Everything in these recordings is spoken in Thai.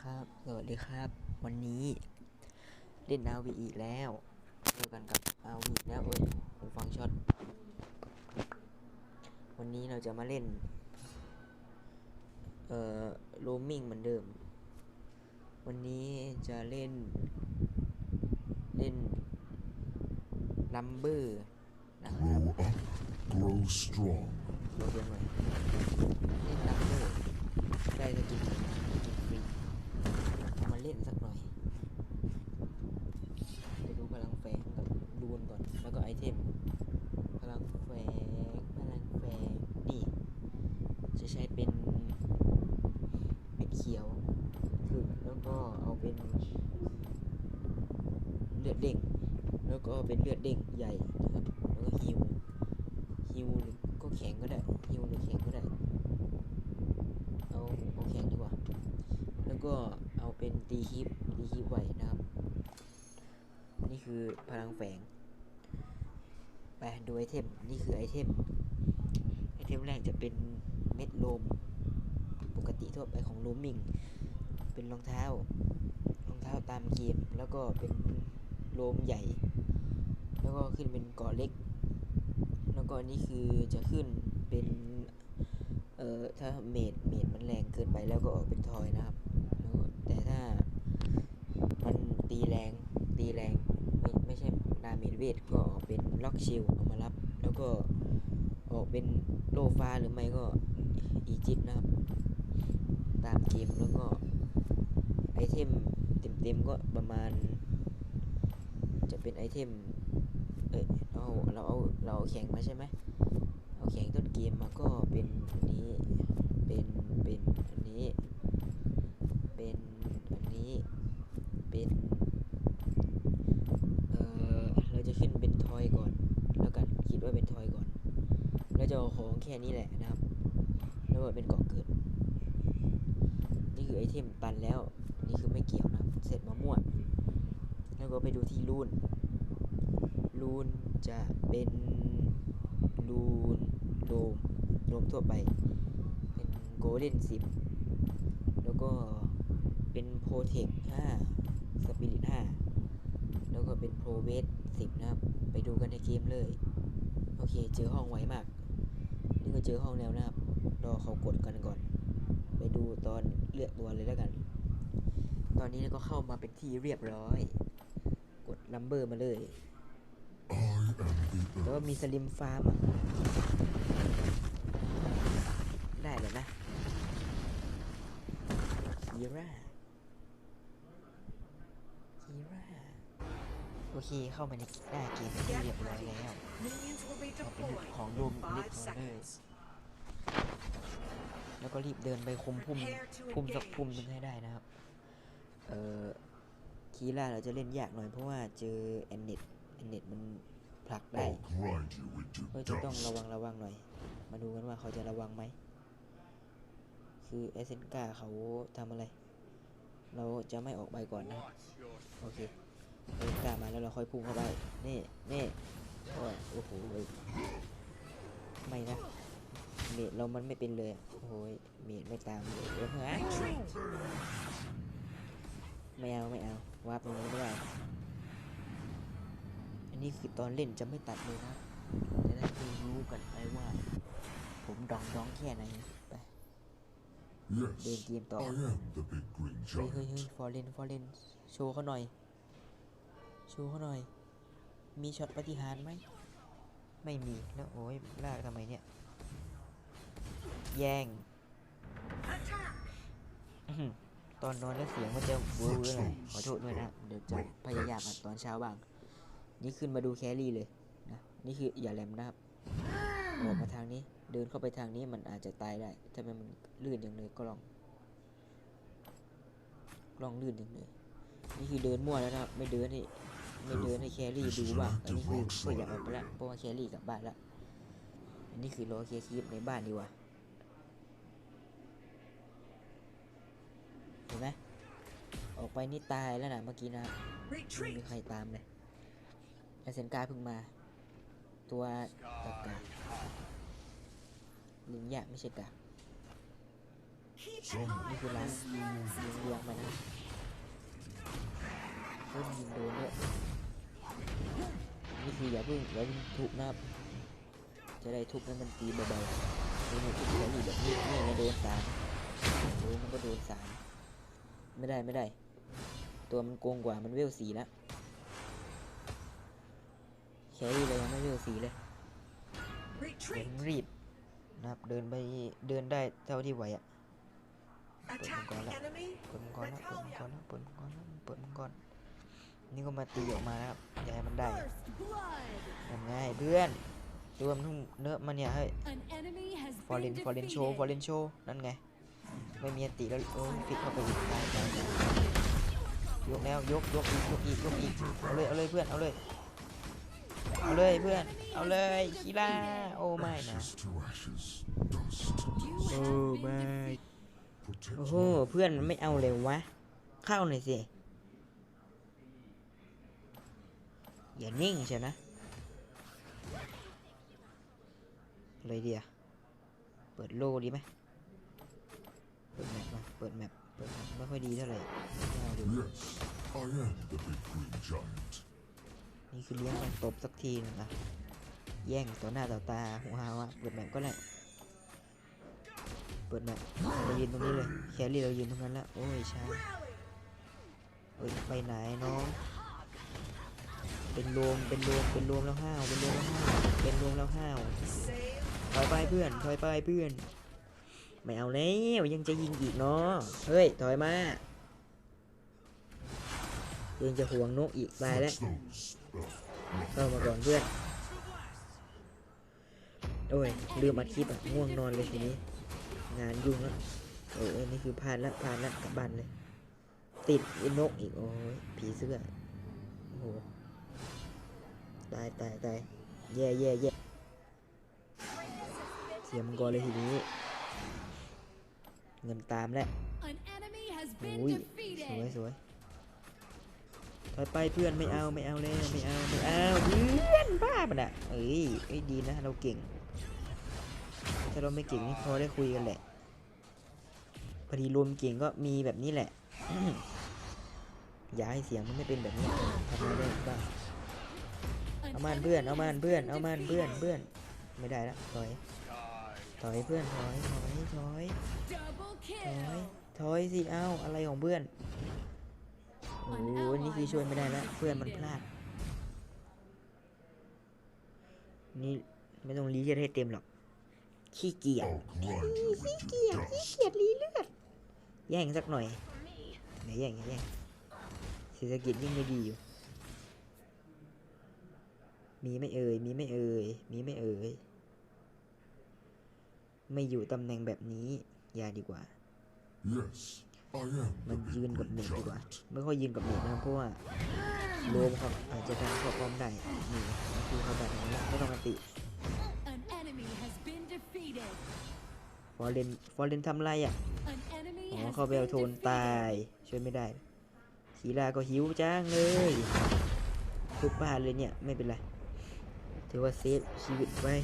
ครับ สวัสดีครับ วันนี้เล่นอาวีอีกแล้วเจอกันกับอาวีแล้วเอ้ยหูฟังช็อต วันนี้เราจะมาเล่น เอ่อโรมมิ่งเหมือนเดิม วันนี้จะเล่น เล่นลัมเบอร์นะครับ Grow up, grow strong. เราเรียนไว้เล่นลัมเบอร์ได้สกินกินฟรีเอามาเล่นสักหน่อย ไปดูพลังแฝงกับดูนก่อน แล้วก็ไอเทม พลังแฝง พลังแฝง นี่ จะใช้เป็นเม็ดเขียวคือแล้วก็เอาเป็นเลือดเด้ง แล้วก็ เลือดเด้งใหญ่นะครับแล้วก็ฮิวฮิวหรือก็แข็งก็ได้ฮิวหรือแข็งก็ได้เอาเอาแข็งดีกว่า แล้วก็เอาเป็นตีฮิปตีฮิปไหวนะครับ นี่คือพลังแฝงไปดูไอเทมนี่คือไอเทมไอเทมแรกจะเป็นเม็ดโลมปกติทั่วไปของโลมิงเป็นรองเท้ารองเท้าตามเกมแล้วก็เป็นโลมใหญ่ แล้วก็ขึ้นเป็นเกาะเล็ก แล้วก็อันนี้คือจะขึ้นเป็นเอ่อถ้าเมดเมดมันแรงเกินไปแล้วก็ออกเป็นทอยนะครับแล้วแต่ถ้ามันตีแรงตีแรงไม่ไม่ใช่ดาเมจเวทก็ออกเป็นล็อกชิลเอามารับ แล้วก็ออกเป็นโลฟ้าหรือไม่ก็อีจิตนะครับ ตามเกมแล้วก็ไอเทมเต็มๆก็ประมาณ จะเป็นไอเทม เอ้ยเราเราเอาเราเอาแข่งมาใช่ไหมเอาแข่งต้นเกมมาก็เป็นอันนี้เป็นเป็นอันนี้เป็นอันนี้เป็นเอ่อเราจะขึ้นเป็นทอยก่อน แล้วกันคิดว่าเป็นทอยก่อนแล้วจะเอาของแค่นี้แหละนะครับแล้วเป็นเกาะเกิดนี่คือไอเทมตันแล้วนี่คือไม่เกี่ยวนะเสร็จมาม่วแล้วก็ไปดูที่รูนรูน จะเป็นรูนโดมโดมทั่วไป เป็นโกลเด้นสิบแล้วก็เป็นโปรเทคห้าสปิริตห้าแล้วก็เป็นโปรเวสสิบนะครับ ไปดูกันในเกมเลย โอเค เจอห้องไวมาก นี่ก็เจอห้องแล้วนะครับ รอเขากดกันก่อน ไปดูตอนเลือกตัวเลยแล้วกัน ตอนนี้ก็เข้ามาเป็นที่เรียบร้อย กดลัมเบอร์มาเลย แล้วมีสลิมฟาร์มได้เลยนะคีร่าคีร่าโอเคเข้ามาในหน้าเกมเป็นที่เรียบร้อยแล้วเอเป็นของรวมล็ก five น้อยเลยแล้วก็รีบเดินไปคุมพุ่มพุ่มสักพุ่มหนึงให้ได้นะครับ เออคีร่าเราจะเล่นยากหน่อยเพราะว่าเจอแอนเน็ตแอนเน็ตมัน ผลักได้ I'll grind you into ก็จะต้อง dust. ระวังระวังหน่อย มาดูกันว่าเขาจะระวังไหม คือเอเซนกาเขาทำอะไร เราจะไม่ออกใบก่อนนะครับโอเคเอเซนกามาแล้วเราค่อยพุ่งเข้าไป นี่นี่โอ้ยโอ้โหยไม่นะเมดเรามันไม่เป็นเลยอะโอ้โหยเมดไม่ตามเลยเดี๋ยวฮะ Retreat! ไม่เอาไม่เอาวาร์ปตรงนี้ไม่ได้อั นนี้คือตอนเล่นจะไม่ตัดเลยนะจะได้รู้กันไปว่า ผมดองดองแค่ไหนไปเดิน Yes, เกมต่อ I am the big green เฮ้ยเฮ้ย giant. เฮ้ยฟอร์เรนฟอร์เรนโชว์เขาหน่อย โชว์เขาหน่อย มีช็อตปฏิหารย์ไหม ไม่มี แล้วโอ้ยลากทำไมเนี่ย แย่ง Attack! อื้อหือตอนนอนแล้วเสียงมันจะเวอร์ๆหน่อยขอโทษด้วยนะ เดี๋ยวจะพยายามอัดตอนเช้าบ้าง นี่ขึ้นมาดูแครี่เลยนะนี่คืออย่าแหลมนะครับออกมาทางนี้เดินเข้าไปทางนี้มันอาจจะตายได้ถ้ามันลื่นอย่างเลยก็ลองลองลื่นอย่างเลยนี่คือเดินมั่วแล้วนะครับ ไม่เดินให้ไม่เดินให้แครี่ดูบ้างอันนี้คือเพื่อยากออกไปแล้วเพราะว่าแครี่กลับบ้านแล้วอันนี้คือรอเคลียร์คลิปในบ้านดีกว่าเห็นไหมออกไปนี่ตายแล้วนะเมื่อกี้นะไม่มีใครตามเลย แอเซนกาเพิ่งมา ตัวกากาลิงยะไม่ใช่กานี่คือร้านยิงยิงเรียงมานะเริ่มยิงโดนด้วยนี่คืออย่าเพิ่งอย่าเพิ่งทุบนะครับจะได้ทุบให้มันตีเบาๆนี่มันทุบแค่อยู่แบบนี้นี่ไงโดนสามโดนมันก็โดนสามไม่ได้ไม่ได้ ตัวมันโกงกว่ามันเวลสีแล้ว ครี่เลยยังไม่เวลสีเลยเดี๋ยว Retreat. ผมรีบนะครับเดินไปเดินได้เท่าที่ไหวอะ Attack the enemy. เปิดมังกรแล้วเปิดมังกรแล้วเปิดมังกรแล้วเปิดมังกรนี่ก็มาตีออกมานะครับอย่าให้มันได้ First blood. ทำง่ายเพื่อนตัวมันทุ่งเนื้อะมันเนี่ยเฮ้ย An enemy has ฟอร์เรน been ฟอร์เรนโชว์ฟอร์เร defeated. นโชว์นั่นไงไม่มีอันติแล้วโอ้ยฟิกเข้าไปอีกตายตายตายยกแล้วยกยกอีกยกอีกยกอีกเอาเลยเอาเลยเพื่อนเอาเลย เอาเลยเพื่อน เอาเลยคีล่าโอ้ไม่นะ ashes to ashes, dust to You dust. โอ้ have ไม่ been defeated. Protect โอ้โห my เพื่อนมันไม่เอาเลยวะ เข้าหน่อยสิ อย่านิ่งเชียวนะเลยเดียวเปิดโลดีไหมเปิดแมปมาเปิดแมปเปิดแมปไม่ค่อยดีเท่าไหร่ไม่เอาดู นี่คือเลี้ยงมันตบสักทีหนึงอะแย่งต่อหน้าต่อตาหัวหาวะเปิดแมปก็ได้เปิดแมปเรายืนตรงนี้เลยแครี่เรายืนตรงนั้นแล้วโอ้ยช้าเอ้ยไปไหนน้องเป็นรวมเป็นรวมเป็นรวมแล้วห้าวเป็นรวมแล้วห้าวเป็นรวมแล้วห้าวถอยไปเพื่อนถอยไปเพื่อนไม่เอาแล้วยังจะยิงอีกเนาะเฮ้ยถอยมายังจะห่วงนกอีกตายแล้ว เข้ามาก่อนเพื่อนโอ้ยลืมอัดคลิปอะง่วงนอนเลยทีนี้งานยุ่งแล้วโอ้ยนี่คือพลาดละพลาดละกลับบ้านเลย ติดไอ้นกอีกโอ้ยผีเสื้อโอ้โหตายตายตายแย่แย่แย่เสียมังกรเลยทีนี้ เงินตามแล้ว An enemy has โอ้ been ยสวย defeated. สวย ถอยไปเพื่อนไม่เอาไม่เอาเลยไม่เอาไม่เอาเพื่อนบ้าปะน่ะเอ้ยเอ้ดีนะเราเก่ง ถ้าเราไม่เก่งนี่พอได้คุยกันแหละพอดีรวมเก่งก็มีแบบนี้แหละ อย่าให้เสียงมันไม่เป็นแบบนี้ทำอะไรได้บ้างเอามันเพื่อนเอามันเพื่อนเอามันเพื่อนเพื่อนไม่ได้ละถอยถอยเพื่อนถอยถอยถอยถอยถอยสิเอ้าอะไรของเพื่อน โอ้โหนี่คือช่วยไม่ได้แล้วเพื่อนมันพลาด นี่ไม่ต้องรีเลือดให้เต็มหรอก ขี้เกียจ I'll grind you ขี้ into เกียจขี้ dust. เกียจรีเลือด แย่งสักหน่อยไหนแย่งอย่าแย่งเศรษฐกิจยิ่งไม่ดีอยู่ มีไม่เอ่ย มีไม่เอ่ย มีไม่เอ่ย ไม่อยู่ตำแหน่งแบบนี้ อย่าดีกว่า Yes, I am มันยืนกับ green เน็ตดีกว่า ไม่ค่อยยืนกับเน็ตนะเพราะว่าโลมเขาอาจจะทำเขาพร้อมได้นี่นคือเขาแบบนี้ไม่ต้องติฟอเรนฟอเรนทำไรอะอ๋อเขาไปเอาโทนตายช่วยไม่ได้ขีลาก็หิวจ้างเลยทุบบ้านเลยเนี่ยไม่เป็นไรถือว่าเซฟชีวิตไว้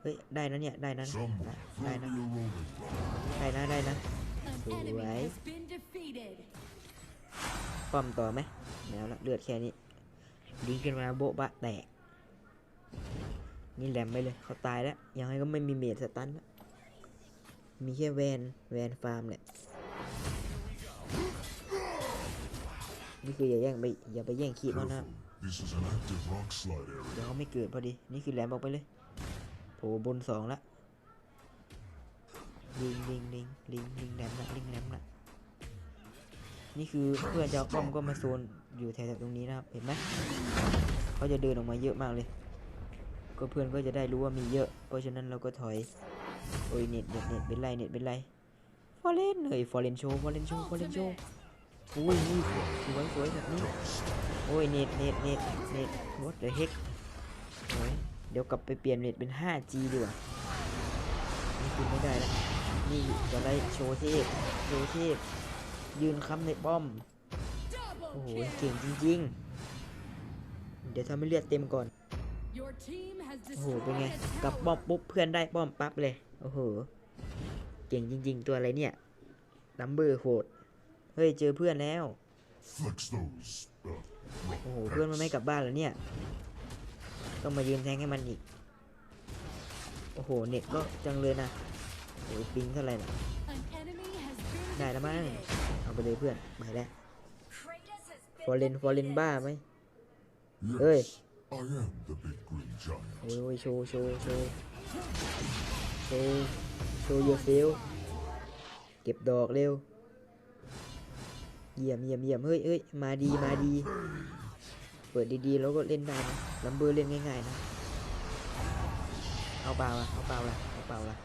เฮ้ยได้นะเนี่ยได้นะได้ throw ได้นะได้นะได้นะ An enemy Right. has been defeated. ป้อมต่อไหมแล้วละเลือดแค่นี้ดีขึ้นมาโบ๊ะบะแตก นี่แหลมไปเลยเขาตายแล้วยังไงก็ไม่มีเมดสตันแล้วมีแค่แวนแวนฟาร์มแหละนี่คืออย่าแย่งไปอย่าไปแย่งคีบเขานะ Careful. This is an active rock slide เดี๋ยว area. เขาไม่เกิดพอดี นี่คือแหลมออกไปเลยโผล่บนสองละ ลิงลิงลิงลิงลิงแหลมละลิงแหลมละนี่คือเพื่อนจะอ้อมก็มาโซนอยู่แถวๆตรงนี้นะครับเห็นไหมเขาจะเดินออกมาเยอะมากเลย ก็เพื่อนก็จะได้รู้ว่ามีเยอะ เพราะฉะนั้นเราก็ถอยโอ้ยเน็ตเน็ตเน็ตเป็นไรเน็ตเป็นไรฟอร์เรนเฮ้ยฟอเรนโชว์ฟอเรนโชว์ฟอเรนโชว์อุ้ยนี่สวยสวยแบบนี้โอ้ยเน็ตเน็ตเน็ตเน็ต what the heck เดี๋ยวกลับไปเปลี่ยนเน็ตเป็น 5G ดีกว่านี่คือไม่ได้แล้ว นี่จะได้โชว์เทพโชว์เทพยืนค้ำในป้อม โอ้โห Double เก่ง kill. จริง ๆ เดี๋ยวทำให้เลือดเต็มก่อน Your team has โอ้โห เป็นไง destroyed a กลับ tower. ป้อมปุ๊บเพื่อนได้ป้อมปั๊บเลย โอ้โห เก่งจริง ๆ ตัวอะไรเนี่ยลัมเบอร์โหด เฮ้ย เจอเพื่อนแล้ว Flex those. Uh, rock โอ้โห เพื่อนมันไม่กลับบ้านแล้วเนี่ย ต้องมายืนแทงให้มันอีก โอ้โห เน็ตก็จังเลยนะ โอ้โหปิงเท่าไหร่นะได้แล้วมั้งเอาไปเลยเพื่อนไปแล้วฟอร์เรนฟอร์เรนบ้าไหม Yes, Ơi. I am the big green giant. โอ้ยโอ้ยโชว์โชว์โชว์โชว์โชว์ยูเซลเก็บดอกเร็วเยี่ยมเยี่ยมเยี่ยมเฮ้ยเฮ้ยมาดีมาดี เปิดดีๆแล้วก็เล่นได้นะลัมเบอร์เล่นง่ายๆนะ เอาเปล่าละเอาเปล่าละเอาเปล่าละ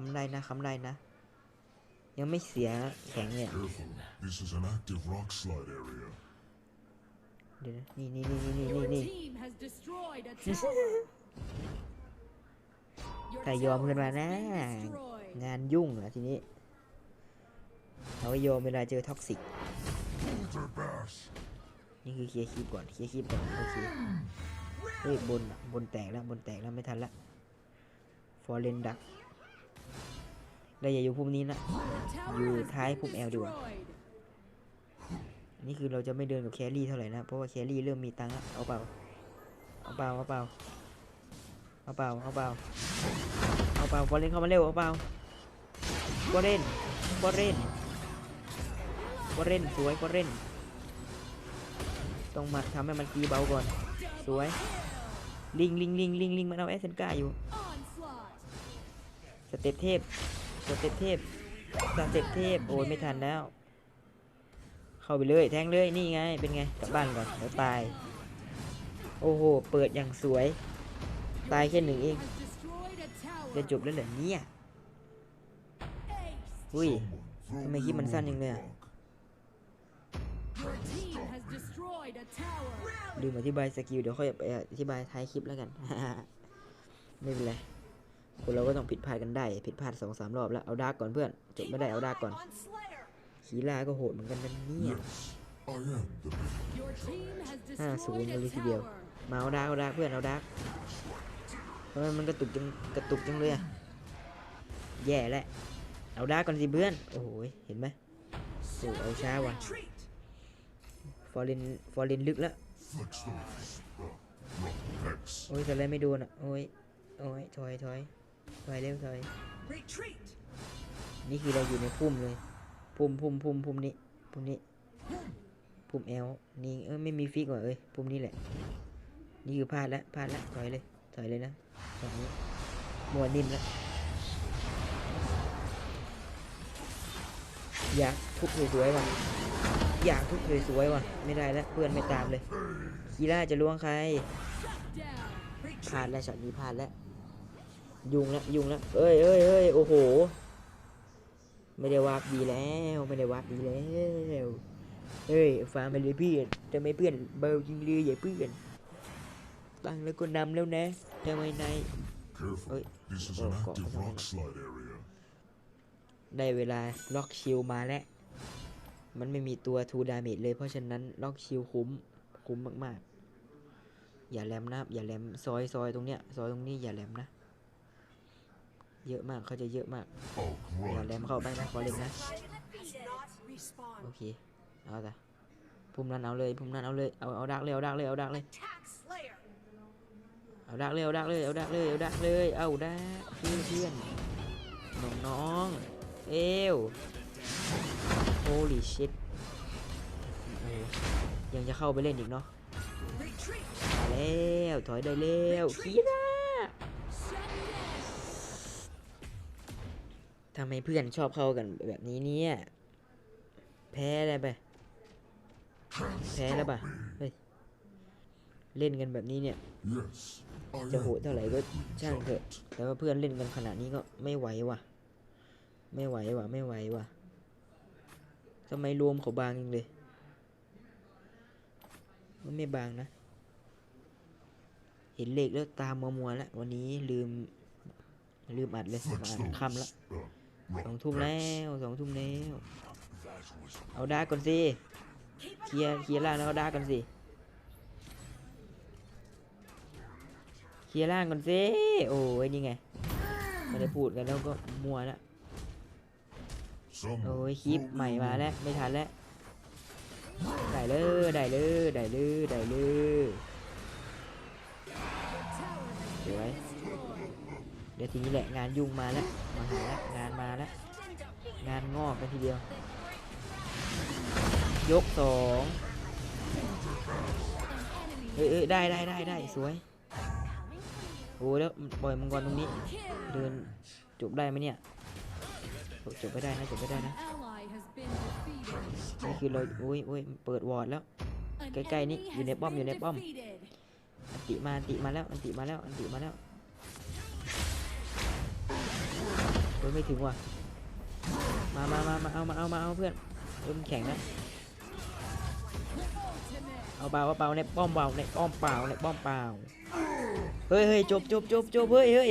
คำได้นะคำได้นะ ยังไม่เสียแข็งเนี่ย Careful. This is an active rock slide area. เดี๋ยวนะนี่นี่นี่นี่นี่ Your นี่ team has destroyed a tower. Your ถ้ายอม tower ขึ้นมา has นะ been destroyed. งานยุ่งละทีนี้เอาไว้โยมเวลาเจอท็อกซิก Their bash. นี่คือเคลียร์คลิปก่อนเคลียร์คลิปก่อนโอเคเฮ้ยบนอะบนแตกแล้วบนแตกแล้วไม่ทันละฟอร์เรนดัก ได้อย่าอยู่พุ่มนี้นะอยู่ท้าย been พุ่มแอลดีกว่านี่คือเราจะไม่เดินกับแครี่เท่าไหร่นะ เพราะว่าแครี่เริ่มมีตังค์แล้วเอาเปล่า เอาเปล่า เอาเปล่า เอาเปล่า เอาเปล่า เอาเปล่าฟอร์เรนเข้ามาเร็ว เอาเปล่าฟอร์เรนฟอร์เรนฟอร์เรนสวยฟอร์เรนต้องมาทำให้มันตีเบาก่อน สวย ลิงลิงลิงลิงลิงมันเอาเอสเซนก้าอยู่ สเต็ปเทพ สเต็ปเทพสเต็ปเทพโอ้ยไม่ทันแล้ว เข้าไปเลยแทงเลยนี่ไงเป็นไงกลับบ้านก่อนเดี๋ยวตาย โอ้โหเปิดอย่างสวย ตายแค่หนึ่งเองจะจบแล้วเหรอเนี่ยอุ้ยทำไมคลิปมันสั้นยังเลยอะ rock. Your team has destroyed a tower. ลืมอธิบายสกิลเดี๋ยวค่อยไปอธิบายท้ายคลิปแล้วกัน ไม่เป็นไร คนเราก็ต้องผิดพลาดกันได้ ผิดพลาดสองสามรอบแล้ว เอาดาร์กก่อนเพื่อน จบไม่ได้เอาดาร์กก่อนขีลาก็โหดเหมือนกันนะเนี่ยห้าศูนย์เลยทีเดียว มาเอาดาร์กเอาดาร์กเพื่อนเอาดาร์กทำไมมันกระตุกจังกระตุกจังเลยอะแย่แล้วเอาดาร์กก่อนสิเพื่อน โอ้โห เห็นไหมโอ้เอาช้าว่ะ ฟอร์เรน ฟอร์เรนลึกแล้วโอ้ยแต่อะไรไม่โดนอะ โอ้ย โอ้ยถอยถอย ถอยเร็วถอย Retreat. นี่คือเราอยู่ในพุ่มเลย พุ่มพุ่มพุ่มพุ่มนี้ พุ่มนี้ พุ่มแอลนี่เออไม่มีฟิกว่ะเอ้ย พุ่มนี้แหละ นี่คือพลาดแล้วพลาดแล้วถอยเลย ถอยเลยนะตอนนี้มัวนิ่มแล้วอยากทุบสวยๆว่ะ อยากทุบสวยๆว่ะ ไม่ได้แล้วเพื่อนไม่ตามเลย คีร่าจะล้วงใคร Down. พลาดแล้วช็อตนี้พลาดแล้ว ยุงแล้วยุงแล้วเอ้ยเอ้ยเอ้ยโอ้โห ไม่ได้วาร์ปดีแล้ว ไม่ได้วาร์ปดีแล้วเฮ้ยฟาร์มไปเลยเพื่อนทำไมเพื่อนเบาจริงเลยอย่าเพื่อนตั้งแล้วก็นำแล้วนะทำไมนาย Careful. Ơi, This is ồ, an có- active có- rock slide area. ได้เวลาล็อกชิลมาแล้ว มันไม่มีตัวทูดาเมจเลยเพราะฉะนั้นล็อกชิลคุ้มคุ้มมากๆ อย่าแหลมนะอย่าแหลมซอยซอยตรงเนี้ยซอยตรงนี้อย่าแหลมนะ เยอะมากเขาจะเยอะมาก I'll อย่า grind แหลมเข้าไปนะขอเล็มนะ Has not respawned. โอเคเอาแต่พุ่มนั้นเอาเลยพุ่มนั้นเอาเลยเอาเอาดักเลยเอาดักเลยเอาดักเลย Attack Slayer. เอาดักเลยเอาดักเลยเอาดักเลยเอาดักเลยเอาดักเพื่อนเพื่อนน้องน้องๆเอว holy shit โอ้ยังจะเข้าไปเล่นอีกเนาะ Retreat. มาแล้วถอยได้แล้วคีร่า ทำไมเพื่อนชอบเข้ากันแบบนี้เนี่ย แพ้อะไรไป แพ้แล้วป่ะเฮ้ย เล่นกันแบบนี้เนี่ย จะโหดเท่าไหร่ก็ช่างเถอะ แต่ว่าเพื่อนเล่นกันขนาดนี้ก็ไม่ไหวว่ะ ไม่ไหวว่ะ ไม่ไหวว่ะทำไมรวมเขาบางจังเลยมันไม่บางนะ เห็นเลขแล้วตามมัวมัวแล้ววันนี้ลืม ลืมอัดเลยมาอ่านคำละ สอง rock ทุ่ม X. แล้วสองทุ่มแล้ว That was เอาดาร์กก่อนสิ Keep เคลียร์เคลียร์ล่างแล้วเอาดาร์กก่อนสิเคลียร์ล่างก่อนสิโอ้ยนี่ไงไม่ได้พูดกันแล้วก็มัวแล้ว Some โอ้ยคลิปใหม่มาแล้วไม่ทันแล้วได้เลยได้เลยได้เลยได้เลยสวย เดี๋ยวทีนี้แหละงานยุ่งมาแล้วมาหาแล้วงานมาแล้วงานงอกกันทีเดียว ยกสองเอ้ยได้ได้ได้ได้สวยโอ้แล้วปล่อยมังกรตรงนี้ เดินจบได้ไหมเนี่ยโอ้จบไม่ได้นะจบไม่ได้นะนี่คือเราโอ้ยโอ้ยเปิดวอร์ดแล้วใกล้ๆนี่อยู่ในป้อมอยู่ในป้อมอันติมาอันติมาแล้วอันติมาแล้วอันติมาแล้ว โอ้ยไม่ถึงว่ะ มามามามาเอา มาเอา มาเอาเพื่อนเริ่มนแข็งนะ เอาเปล่าเอาเปล่าในป้อมเปล่าในป้อมเปล่าในป้อมเปล่า เฮ้ยเฮ้ยจบจบจบจบเฮ้ยเฮ้ย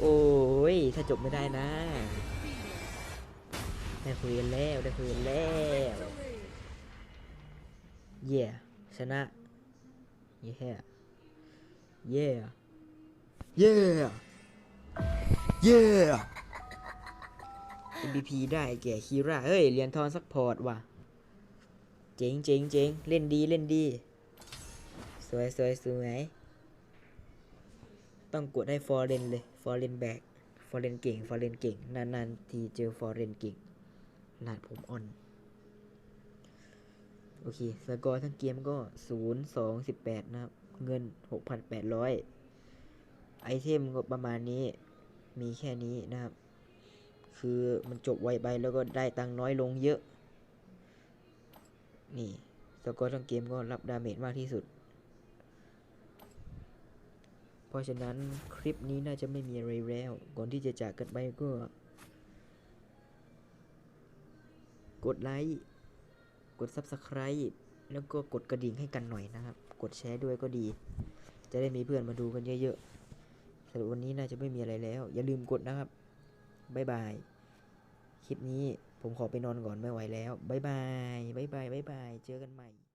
โอ้ย ถ้าจบไม่ได้นะ ได้คุยกันแล้ว ได้คุยกันแล้ว เย่ชนะ เย่เย่เย่ เย่ MVP ได้แก่คีร่าเฮ้ยเหรียญทองซัพพอร์ตว่ะ เจ๋งเจ๋งเจ๋งเล่นดีเล่นดี สวยสวยสวยต้องกดให้ฟอร์เรนเลย ฟอร์เรนแบก ฟอร์เรนเก่ง ฟอร์เรนเก่ง นานๆ ทีเจอฟอร์เรนเก่งหลาดผมอ่อน โอเค สกอร์ทั้งเกมก็ 0 2 18 นะครับ เงิน 6,800 ไอเทมก็ประมาณนี้มีแค่นี้นะครับ คือมันจบไวไปแล้วก็ได้ตังน้อยลงเยอะ นี่สกอร์ทั้งเกมก็รับดาเมจมากที่สุด เพราะฉะนั้นคลิปนี้น่าจะไม่มีอะไรแล้ว ก่อนที่จะจากกันไปก็ กดไลค์กด Subscribe แล้วก็กดกระดิ่งให้กันหน่อยนะครับ กดแชร์ด้วยก็ดี จะได้มีเพื่อนมาดูกันเยอะๆ สำหรับวันนี้น่าจะไม่มีอะไรแล้ว อย่าลืมกดนะครับบ๊ายบาย คลิปนี้ผมขอไปนอนก่อนไม่ไหวแล้วบ๊ายบายบ๊ายบายบ๊ายบาย เจอกันใหม่